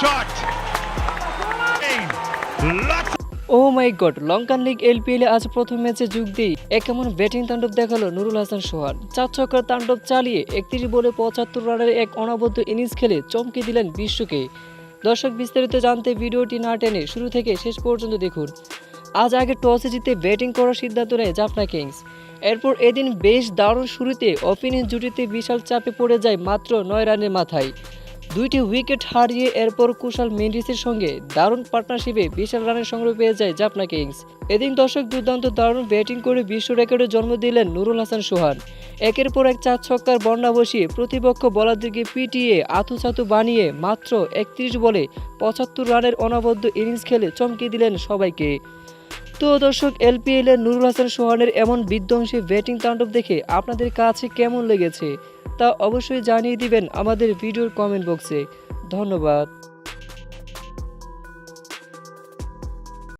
shot. Lots oh my god Lankan league LPL আজ প্রথম ম্যাচে যোগ দিয়ে এক কেমন ব্যাটিং তাণ্ডব দেখাল নুরুল হাসান সোহান। চার ছক্কার তাণ্ডব চালিয়ে একত্রিশ বলে পঁচাত্তর রানের এক অনবদ্য ইনিংস খেলে চমকে দিলেন বিশ্বকে। দর্শক বিস্তারিত জানতে ভিডিওটি না টেনে শুরু থেকে শেষ পর্যন্ত দেখুন। আজ আগে টসে জিতে ব্যাটিং করার সিদ্ধান্ত নেয় জাফনা কিংস। এরপর এদিন বেশ দারুণ শুরুতে ওপেনিং জুটিতে বিশাল চাপে পড়ে যায় মাত্র নয় রানের মাথায়। দুইটি উইকেট হারিয়ে এরপর কুশাল মেন্ডিসের সঙ্গে দারুণ পার্টনারশিপে বিশাল রানের সংগ্রহ পেয়ে যায় জাপনা কিংস। এদিন দর্শক দুর্দান্ত দারুণ ব্যাটিং করে বিশ্ব রেকর্ডে জন্ম দিলেন নুরুল হাসান সোহান। একের পর এক চার ছক্কার বন্যা বসিয়ে প্রতিপক্ষ বলারদেরকে পিটিয়ে আতুচাতু বানিয়ে মাত্র একত্রিশ বলে পঁচাত্তর রানের অনবদ্য ইনিংস খেলে চমকে দিলেন সবাইকে। তো দর্শক এলপিএল এর নুরুল হাসান সোহানের এমন বিধ্বংসী ব্যাটিং তাণ্ডব দেখে আপনাদের কাছে কেমন লেগেছে? তা অবশ্যই জানিয়ে দিবেন আমাদের ভিডিওর কমেন্ট বক্সে ধন্যবাদ।